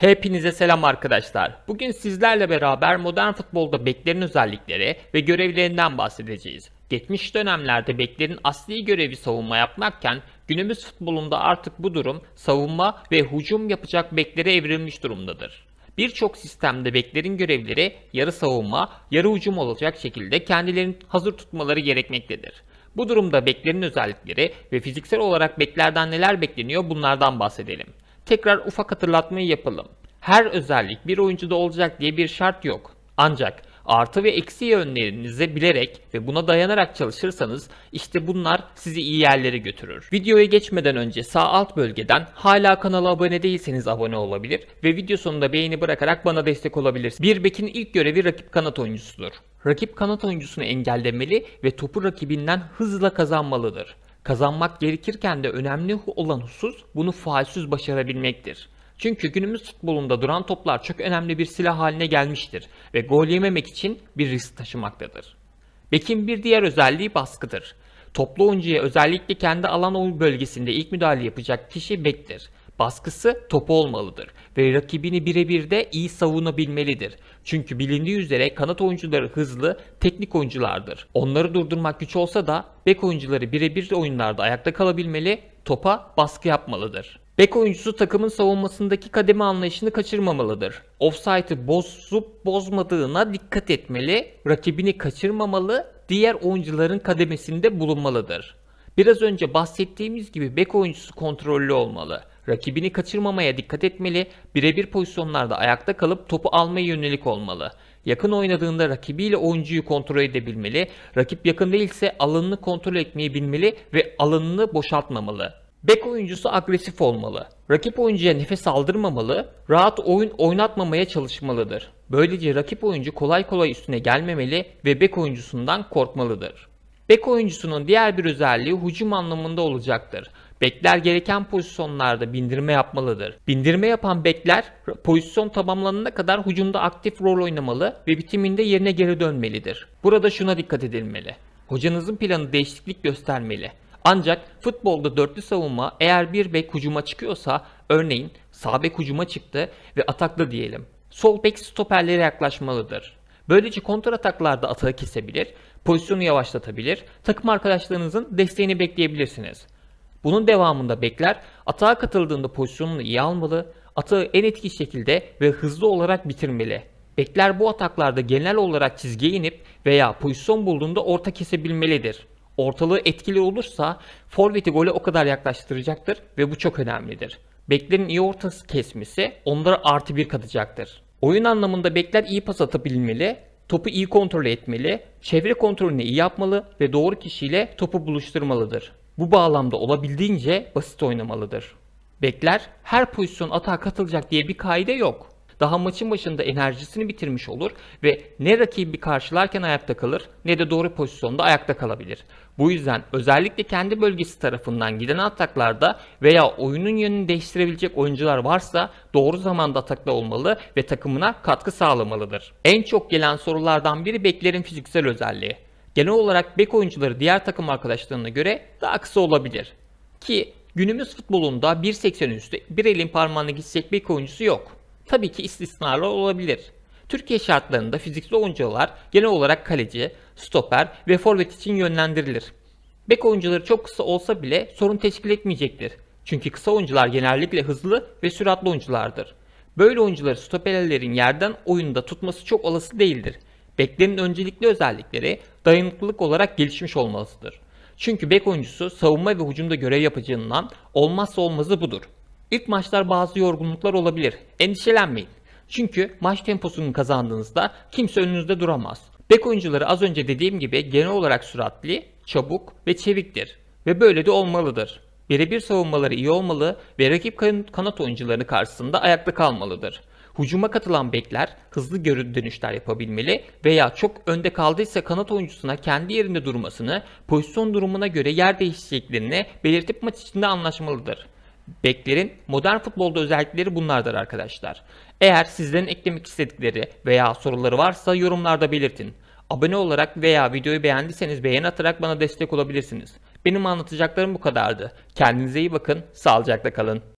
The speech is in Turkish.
Hepinize selam arkadaşlar. Bugün sizlerle beraber modern futbolda beklerin özellikleri ve görevlerinden bahsedeceğiz. Geçmiş dönemlerde beklerin asli görevi savunma yapmakken günümüz futbolunda artık bu durum savunma ve hücum yapacak beklere evrilmiş durumdadır. Birçok sistemde beklerin görevleri yarı savunma, yarı hücum olacak şekilde kendilerini hazır tutmaları gerekmektedir. Bu durumda beklerin özellikleri ve fiziksel olarak beklerden neler bekleniyor bunlardan bahsedelim. Tekrar ufak hatırlatmayı yapalım. Her özellik bir oyuncuda olacak diye bir şart yok. Ancak artı ve eksi yönlerinizi bilerek ve buna dayanarak çalışırsanız işte bunlar sizi iyi yerlere götürür. Videoya geçmeden önce sağ alt bölgeden hala kanala abone değilseniz abone olabilir ve video sonunda beğeni bırakarak bana destek olabilirsiniz. Bir bekin ilk görevi rakip kanat oyuncusudur. Rakip kanat oyuncusunu engellemeli ve topu rakibinden hızla kazanmalıdır. Kazanmak gerekirken de önemli olan husus bunu faalsiz başarabilmektir. Çünkü günümüz futbolunda duran toplar çok önemli bir silah haline gelmiştir ve gol yememek için bir risk taşımaktadır. Bekin bir diğer özelliği baskıdır. Toplu oyuncuya özellikle kendi alan oyun bölgesinde ilk müdahale yapacak kişi bektir. Baskısı topu olmalıdır ve rakibini birebir de iyi savunabilmelidir. Çünkü bilindiği üzere kanat oyuncuları hızlı, teknik oyunculardır. Onları durdurmak güç olsa da bek oyuncuları birebir oyunlarda ayakta kalabilmeli, topa baskı yapmalıdır. Bek oyuncusu takımın savunmasındaki kademe anlayışını kaçırmamalıdır. Offside'ı bozup bozmadığına dikkat etmeli, rakibini kaçırmamalı, diğer oyuncuların kademesinde bulunmalıdır. Biraz önce bahsettiğimiz gibi bek oyuncusu kontrollü olmalı. Rakibini kaçırmamaya dikkat etmeli, birebir pozisyonlarda ayakta kalıp topu almaya yönelik olmalı. Yakın oynadığında rakibiyle oyuncuyu kontrol edebilmeli, rakip yakın değilse alanını kontrol etmeyi bilmeli ve alanını boşaltmamalı. Bek oyuncusu agresif olmalı. Rakip oyuncuya nefes aldırmamalı, rahat oyun oynatmamaya çalışmalıdır. Böylece rakip oyuncu kolay kolay üstüne gelmemeli ve bek oyuncusundan korkmalıdır. Bek oyuncusunun diğer bir özelliği hücum anlamında olacaktır. Bekler gereken pozisyonlarda bindirme yapmalıdır. Bindirme yapan bekler pozisyon tamamlanana kadar hücumda aktif rol oynamalı ve bitiminde yerine geri dönmelidir. Burada şuna dikkat edilmeli. Hocanızın planı değişiklik göstermeli. Ancak futbolda dörtlü savunma eğer bir bek hücuma çıkıyorsa örneğin sağ bek hücuma çıktı ve ataklı diyelim. Sol bek stoperlere yaklaşmalıdır. Böylece kontra ataklarda atağı kesebilir, pozisyonu yavaşlatabilir, takım arkadaşlarınızın desteğini bekleyebilirsiniz. Bunun devamında bekler atağa katıldığında pozisyonunu iyi almalı, atağı en etkili şekilde ve hızlı olarak bitirmeli. Bekler bu ataklarda genel olarak çizgiye inip veya pozisyon bulduğunda orta kesebilmelidir. Ortalığı etkili olursa forveti gole o kadar yaklaştıracaktır ve bu çok önemlidir. Beklerin iyi ortası kesmesi onlara artı bir katacaktır. Oyun anlamında bekler iyi pas atabilmeli, topu iyi kontrol etmeli, çevre kontrolünü iyi yapmalı ve doğru kişiyle topu buluşturmalıdır. Bu bağlamda olabildiğince basit oynamalıdır. Bekler her pozisyon atağa katılacak diye bir kaide yok. Daha maçın başında enerjisini bitirmiş olur ve ne rakibi karşılarken ayakta kalır ne de doğru pozisyonda ayakta kalabilir. Bu yüzden özellikle kendi bölgesi tarafından giden ataklarda veya oyunun yönünü değiştirebilecek oyuncular varsa doğru zamanda atakta olmalı ve takımına katkı sağlamalıdır. En çok gelen sorulardan biri beklerin fiziksel özelliği. Genel olarak bek oyuncuları diğer takım arkadaşlarına göre daha kısa olabilir. Ki günümüz futbolunda 1.80 üstü bir elin parmağına gidecek bek oyuncusu yok. Tabii ki istisnalar olabilir. Türkiye şartlarında fiziksel oyuncular genel olarak kaleci, stoper ve forvet için yönlendirilir. Bek oyuncuları çok kısa olsa bile sorun teşkil etmeyecektir. Çünkü kısa oyuncular genellikle hızlı ve süratli oyunculardır. Böyle oyuncuları stoperlerin yerden oyunda tutması çok olası değildir. Beklerin öncelikli özellikleri dayanıklılık olarak gelişmiş olmasıdır. Çünkü bek oyuncusu savunma ve hücumda görev yapacağından olmazsa olmazı budur. İlk maçlar bazı yorgunluklar olabilir. Endişelenmeyin. Çünkü maç temposunu kazandığınızda kimse önünüzde duramaz. Bek oyuncuları az önce dediğim gibi genel olarak süratli, çabuk ve çeviktir. Ve böyle de olmalıdır. Birebir savunmaları iyi olmalı ve rakip kan- kanat oyuncularının karşısında ayakta kalmalıdır. Hücuma katılan bekler hızlı geri dönüşler yapabilmeli veya çok önde kaldıysa kanat oyuncusuna kendi yerinde durmasını, pozisyon durumuna göre yer değişeceklerini belirtip maç içinde anlaşmalıdır. Beklerin modern futbolda özellikleri bunlardır arkadaşlar. Eğer sizlerin eklemek istedikleri veya soruları varsa yorumlarda belirtin. Abone olarak veya videoyu beğendiyseniz beğen atarak bana destek olabilirsiniz. Benim anlatacaklarım bu kadardı. Kendinize iyi bakın, sağlıcakla kalın.